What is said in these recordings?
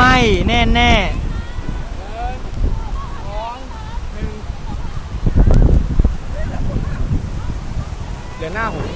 ไม่แน่แน่เดี๋ยวหน้าผม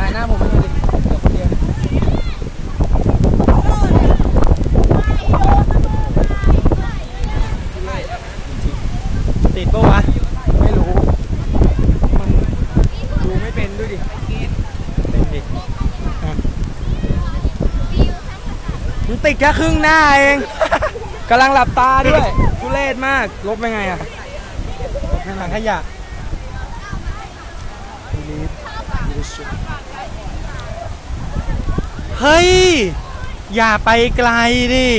ถ่ายหน้าผมไม่ดูดิเหลือคนเดียวเนี่ย ๆติด ปะวะ ไม่รู้ มันดูไม่เป็นด้วยดิเป็นดิอะมันติดแค่ครึ่งหน้าเองกำลังหลับตาด้วยทุเรศมาก ลบไปไงอะถังขยะเฮ้ย อย่าไปไกลดิ